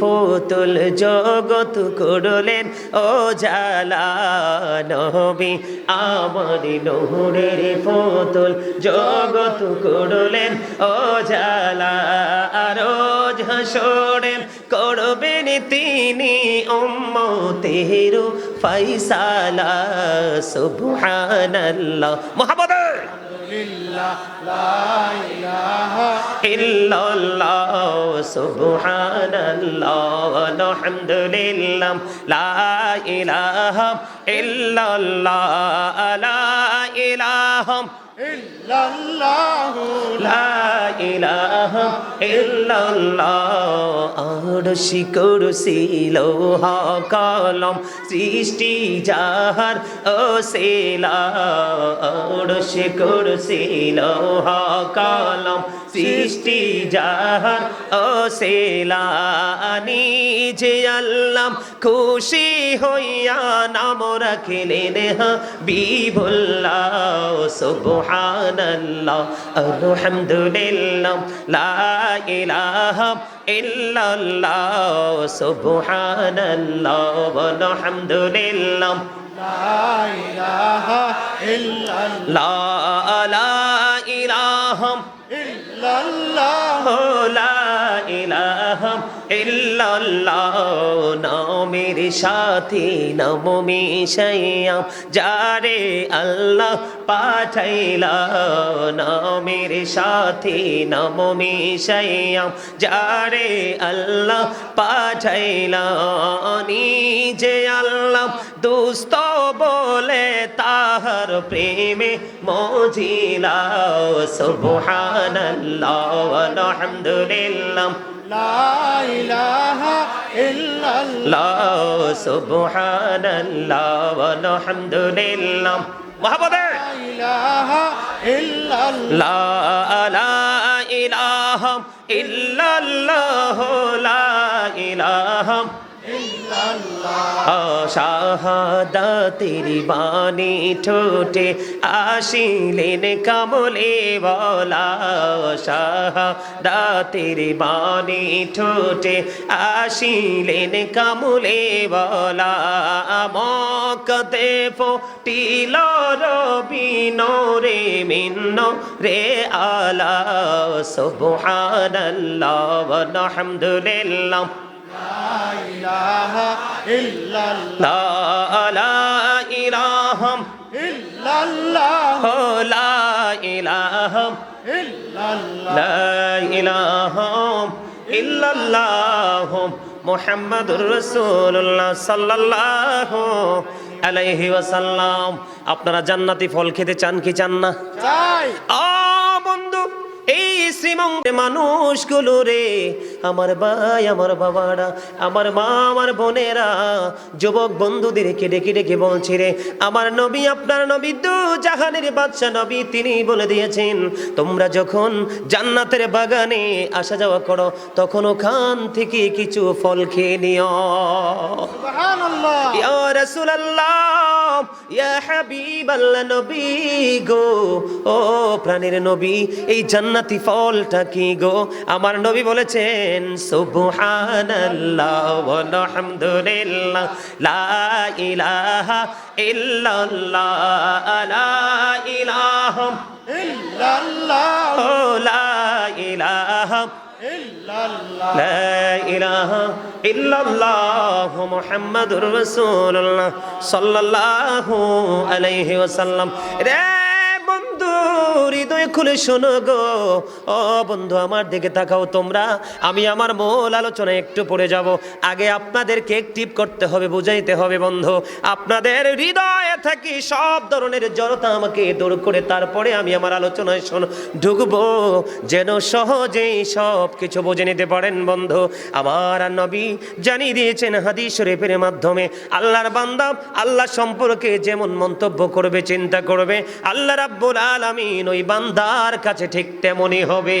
ফতুল জগত করলেন। ও জালা নবী আমার নূরের ফতুল জগত করলেন। ও জালা রোজ হাসরেন করবেন তিনি উম্মতের ফাইসালা সুবহানাল্লাহ। মুহাম্মদ সুবহানাল্লাহ আলহামদুলিল্লাহ লা করুসি লোহা কলম সৃষ্টি যাহার ও শিলা আড়শি করুসি লোহা কলম, সৃষ্টি যাহার ও সেলা নিজে আল্লাহ খুশি হইয়া নাম রাখিলেন বিভুল্লাহ সুবহানাল্লাহ, আলহামদুলিল্লাহ, লা ইলাহা ইলাহম ইহ ইল্লাল্লাহ, নামের সাথে নাম মিশাইয়া যারে আল্লাহ পাঠাইলা, নামের সাথে নাম মিশাইয়া যারে আল্লাহ পাঠাইলা, নিজে আল্লাহ দুস্ত বলে তাহার প্রেমে মজিলা সুবহানাল্লাহ আলহামদুলিল্লাহ আলহামদুলিল্লাহ মহাবদে ইলাহা ইল্লাল্লাহ লা ইলাহা শাহাদাতের বাণী ঠোঁটে আসিলেন কামলে বলা। শাহাদাতের বাণী ঠোঁটে আসিলেন কামলে বলা। মকতে ফটিল রবি রে মিন্ন রে আলা। সুবহানাল্লাহ ওয়া আলহামদুলিল্লাহ। ইলাহা ইল্লাল্লাহ। লা লা লা আলাইহি ওয়াসাল্লাম। আপনারা জান্নাতি ফল খেতে চান কি চান না? বন্ধু এই শ্রীমঙ্গ মানুষগুলো রে আমার ভাই আমার বাবারা আমার মা আমার বোনেরা যুবক বন্ধুদের ডেকে ডেকে বলছি রে আমার নবী আপনার নবী দু জাহানের বাদশা নবী তিনি বলে দিয়েছেন তোমরা যখন জান্নাতের বাগানে আসা যাওয়া করো তখন ওখান থেকে কিছু ফল খেয়ে নিও। রসুল্লাহ ইয়া হাবিব আল্লাহ নবী গো ও প্রাণের নবী এই জান্নাতি ফল ফলটা কি গো? আমার নবী বলেছেন, সুবহানাল্লাহ লা ইলাহা লা লা মোহাম্মদুর সাল্লাল্লাহু আলাইহি ওয়াসাল্লাম। রে হৃদয় খুলে শোনো গো। ও বন্ধু, আমার দিকে তাকাও তোমরা। আমি আমার মূল আলোচনা একটু পড়ে যাব। আগে আপনাদেরকে একটিভ করতে হবে, বুঝাইতে হবে বন্ধু। আপনাদের হৃদয়ে থাকি সব ধরনের জড়তা আমাকে দূর করে, তারপরে আমি আমার আলোচনায় শোন, ঢুকবো। যেন সহজেই সব কিছু বুঝে নিতে পারেন বন্ধু। আমার আর নবী জানিয়ে দিয়েছেন হাদিস শরীফের মাধ্যমে, আল্লাহর বান্দা আল্লাহ সম্পর্কে যেমন মন্তব্য করবে, চিন্তা করবে, আল্লাহ রাব্বুল আলামিন ওই বান্দার কাছে ঠিক তেমনই হবে।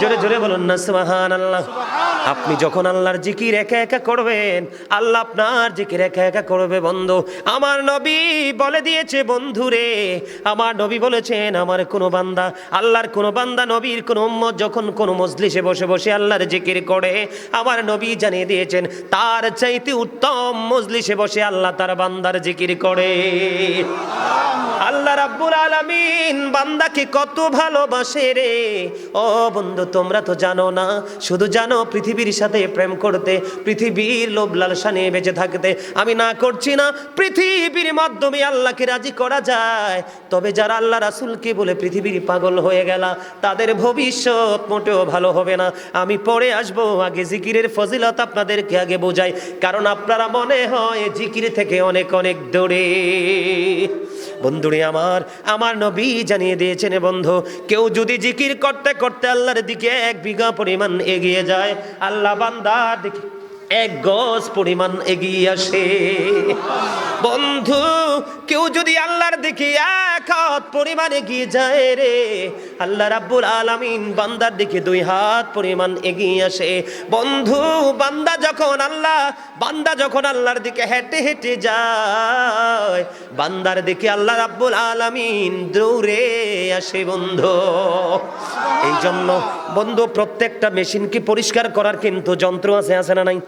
জোরে জোরে বলুন না সুবহান আল্লাহ আপনি যখন আল্লাহর জিকির একা একা করবেন আল্লাহ আপনার জিকির একা একা করবে বন্ধু। আমার নবী বলে দিয়েছে বন্ধু রে আমার নবী বলেছেন আমার কোনো বান্দা আল্লাহর কোনো বান্দা নবীর কোনো উম্মত যখন কোনো মজলিসে বসে বসে আল্লাহর জিকির করে আমার নবী জানিয়ে দিয়েছেন তার চাইতে উত্তম মজলিসে বসে আল্লাহ তার বান্দার জিকির করে। আল্লাহ রাব্বুল আলামিন বান্দাকে কত ভালোবাসে রে। ও বন্ধু, তোমরা তো জানো না, শুধু জানো পৃথিবীর সাথে প্রেম করতে, পৃথিবীর লোভ লালসা নিয়ে বেঁচে থাকতে। আমি না করছি না, পৃথিবীর মাধ্যমে আল্লাহকে রাজি করা যায়। তবে যারা আল্লাহ রাসূলকে বলে পৃথিবীর পাগল হয়ে গেল, তাদের ভবিষ্যৎ মোটেও ভালো হবে না। আমি পরে আসব, আগে জিকিরের ফজিলত আপনাদেরকে আগে বোঝাই। কারণ আপনারা মনে হয় জিকির থেকে অনেক অনেক দূরে। বন্ধুরে আমার আমার নবী জানিয়ে দিয়েছেন বন্ধু, কেউ যদি জিকির করতে করতে আল্লাহর দিকে এক বিঘা পরিমাণ এগিয়ে যায়, আল্লাহ বান্দার দিকে এক গজ পরিমাণ এগিয়ে আসে। বন্ধু, কেউ যদি আল্লাহর দিকে এক হাত পরিমাণ এগিয়ে যায় রে, আল্লাহ রাব্বুল আলামিন বান্দার দিকে দুই হাত পরিমাণ এগিয়ে আসে। বন্ধু, বান্দা যখন আল্লাহ, বান্দা যখন আল্লাহর দিকে হেঁটে হেঁটে যায়, বান্দার দিকে আল্লাহ রাব্বুল আলামিন দৌড়ে আসে বন্ধু। এই জন্য বন্ধু, প্রত্যেকটা মেশিনকে পরিষ্কার করার কিন্তু যন্ত্র আছে আছে না নাই?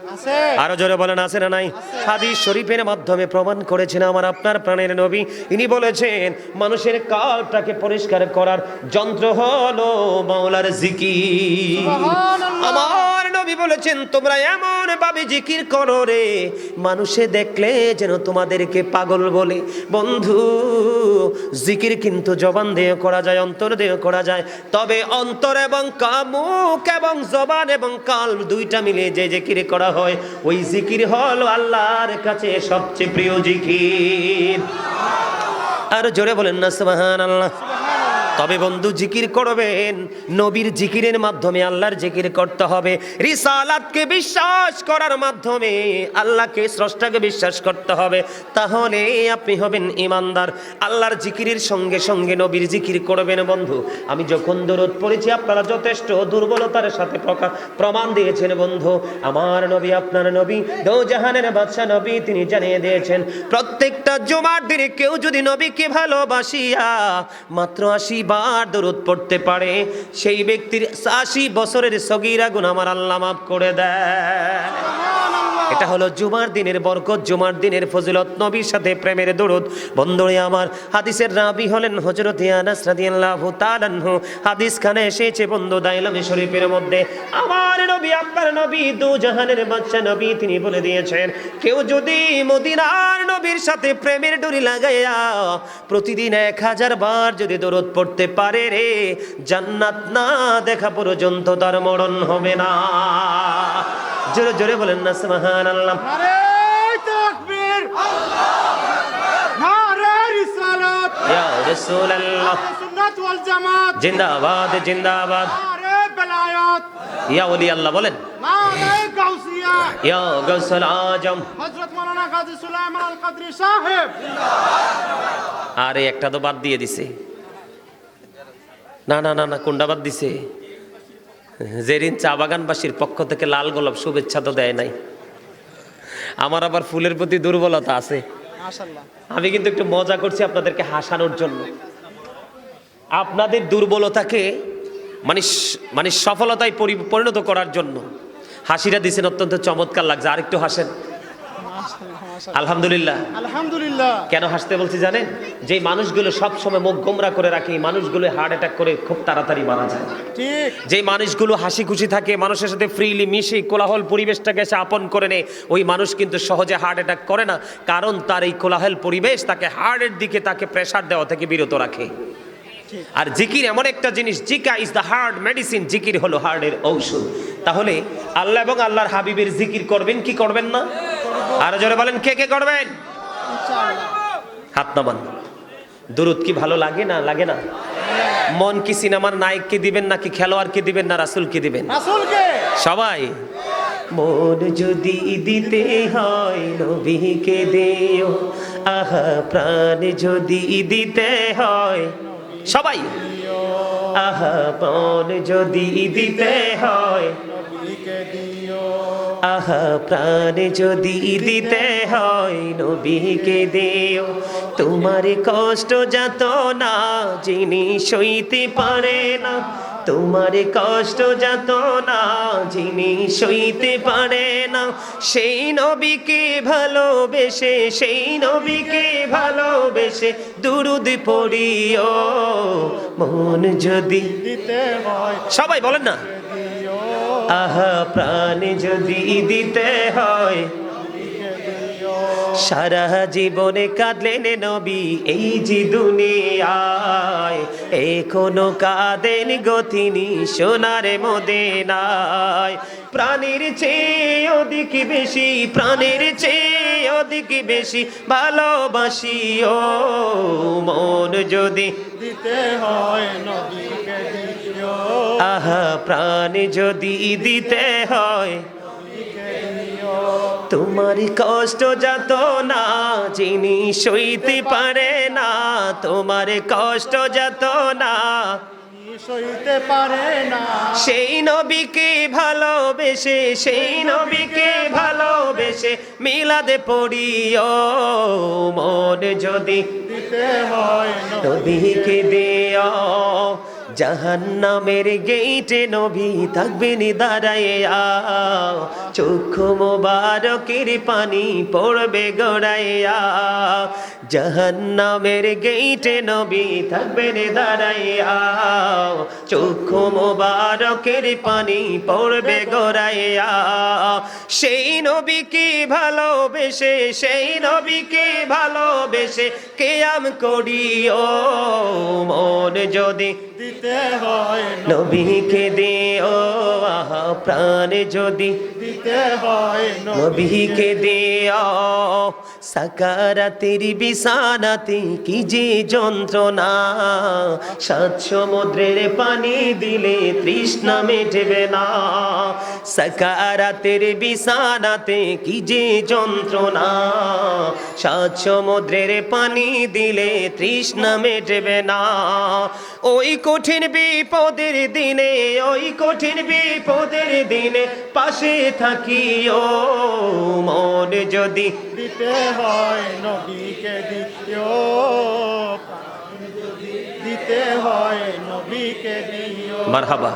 আরও জোরে বলেন আছে না নাই? হাদিস শরীফের মাধ্যমে প্রমাণ করেছেন আমার আপনার প্রাণের নবী। ইনি বলেছেন মানুষের কালটাকে পরিষ্কার করার যন্ত্র হলো মাওলার জিকির। সুবহানাল্লাহ। আমার নবী বলেছেন, তোমরা এমন ভাবে জিকির করো রে, মানুষে দেখলে যেন তোমাদেরকে পাগল বলে। বন্ধু, জিকির কিন্তু জবান দিয়ে করা যায়, অন্তর দিয়ে করা যায়। তবে অন্তর এবং কামুক এবং জবান এবং কাল দুইটা মিলে যে জিকির করা হয়, ওই জিকির হল আল্লাহর কাছে সবচেয়ে প্রিয় জিকির। আর জোরে বলেন না সুবহান আল্লাহ তবে বন্ধু, জিকির করবেন। নবীর জিকিরের মাধ্যমে আল্লাহর জিকির করতে হবে। রিসালাতকে বিশ্বাস করার মাধ্যমে আল্লাহকে, স্রষ্টাকে বিশ্বাস করতে হবে। তাহলে আপনি হবেন ইমানদার। আল্লাহর জিকিরের সঙ্গে সঙ্গে নবীর জিকির করবেন বন্ধু। আমি যখন দরদ পড়েছি, আপনারা যথেষ্ট দুর্বলতার সাথে প্রমাণ দিয়েছেন বন্ধু। আমার নবী, আপনার নবী দৌজাহানের বাদশা নবী, তিনি জানিয়ে দিয়েছেন, প্রত্যেকটা জুমার দিনে কেউ যদি নবীকে ভালোবাসিয়া মাত্র আশি বার দরুদ পড়তে পারে, সেই ব্যক্তির আশি বছরের সগিরা গুণ আমার আল্লাহ মাফ করে দেয়। এটা হলো জুমার দিনের বরকত, জুমার দিনের ফজিলত, নবীর সাথে প্রেমের দরুদ। বন্ধুরে আমার, হাদিসের রাবি হলেন হযরত আনাস রাদিয়াল্লাহু তাআলা আনহু। হাদিস খানে এসেছে বন্ধু দাইলামে শরীফের মধ্যে। আমার নবী, আপনার নবী, দু জাহানের বাদশা নবী তিনি বলে দিয়েছেন, কেউ যদি মদিনার নবীর সাথে প্রেমের ডুরি লাগাইয়া প্রতিদিন এক হাজার বার যদি দরদ পড়তে পারে রে, জান্নাত না দেখা পর্যন্ত তার মরণ হবে না। জোরে জোরে বলেন না সুবহান আল্লাহ নারে তাকবীর। নারে রিসালাত। ইয়া রাসূলুল্লাহ। সুন্নাত ওয়াল জামাত। জিন্দাবাদ জিন্দাবাদ। ইয়া ওলি আল্লাহ বলেন। নারে গাউসিয়া। ইয়া গৌসুল আজম। হযরত মাওলানা গাজী সুলাইমান আল কদরি সাহেব। আরে একটা তো বাদ দিয়ে দিছে। না না না না কোনটা বাদ দিছে? জেরিন চা বাগানবাসীর পক্ষ থেকে লাল গোলাপ শুভেচ্ছা তো দেয় নাই। আমার আবার ফুলের প্রতি দুর্বলতা আছে। আমি কিন্তু একটু মজা করছি আপনাদেরকে হাসানোর জন্য। আপনাদের দুর্বলতাকে মানে মানে সফলতায় পরি- পরিণত করার জন্য। হাসিটা দিছেন অত্যন্ত চমৎকার লাগছে। আরেকটু হাসেন। আলহামদুলিল্লাহ। আলহামদুলিল্লাহ। কেন হাসতে বলছি জানেন? যে মানুষগুলো সব সময় মুখ গোমরা করে রাখে মানুষগুলো হার্ট অ্যাটাক করে খুব তাড়াতাড়ি মারা যায়। ঠিক। যে মানুষগুলো হাসি খুশি থাকে মানুষের সাথে ফ্রিলি মিশে কোলাহল পরিবেশটাকে সে আপন করে নেয় ওই মানুষ কিন্তু সহজে হার্ট অ্যাটাক করে না কারণ তার এই কোলাহল পরিবেশ তাকে হার্টের দিকে তাকে প্রেসার দেওয়া থেকে বিরত রাখে। আর জিকির এমন একটা জিনিস জিকা ইজ দ্য হার্ড মেডিসিন জিকির হলো হার্টের ঔষধ। তাহলে আল্লাহ এবং আল্লাহর হাবিবের জিকির করবেন কি করবেন না? আর জোরে বলেন কে কে করবেন? হাত নামান। দুরুদ কি ভালো লাগে না লাগে না? মন কি সিনেমার নায়ককে দিবেন নাকি খেলোয়াড়কে দিবেন না রাসুলকে দিবেন? রাসূলকে সবাই। মন যদি দিতে হয় নবীকে দেও। আহা প্রাণ যদি দিতে হয় সবাই। আহাপন যদি দিতে হয়। আহা, প্রাণ যদি দিতে হয়, নবীকে দেও। তোমার কষ্ট যাত না, যিনি সইতে পারে না। তোমার কষ্ট যত না যিনি সইতে পারে না সেই নবীকে ভালোবেসে সেই নবীকে ভালোবেসে দুরুদ পড়িও। মন যদি দিতে হয় সবাই বলেন না? আহা প্রাণ যদি দিতে হয় সারা জীবনে কাঁদলেন নবী এই যে দুনিয়ায় এখনও কাঁদেন গতিনি সোনার মদিনায়। প্রাণীর চেয়ে অধিক বেশি প্রাণের চেয়ে অধিক বেশি ভালোবাসি ও মন যদি দিতে হয় নবীকে আহা প্রাণ যদি দিতে হয় তোমার কষ্ট যাত না যিনি সইতে পারে না তোমার কষ্ট যাত না। সইতে পারে না। সেই নবীকে ভালোবেসে সেই নবীকে ভালোবেসে মিলাদে পড়িও। মন যদি দিতে হয় নবীকে দিও জাহান্নামের গেইটে নবী থাকবেন দাঁড়াইয়া চক্ষু মোবারকের পানি পড়বে গড়াইয়া জাহান্নামের গেইটে নবী থাকবেন দাঁড়াইয়া চক্ষু মোবারকের পানি পড়বে গড়াইয়া সেই নবীকে ভালোবেসে, সেই নবীকে ভালোবেসে কেয়াম করিও। মন যদি দিতে নবীকে দিও আহা প্রাণ যদি। দিতে হয় নবীকে দিও সাকারাতের বিছানাতে কি যে যন্ত্রণা। সাত সমুদ্রের পানি দিলে তৃষ্ণা মেটবে না। সাকারাতের বিছানাতে কি যে যন্ত্রণা। সাত সমুদ্রের পানি দিলে তৃষ্ণা মেটবে না। ওই কঠিন বিপদের দিনে ওই কঠিন বিপদের দিনে পাশে থাকিও। মন যদি দিতে হয় নবীকে দিও দিতে হয় নবীকে দিও মারহাবা।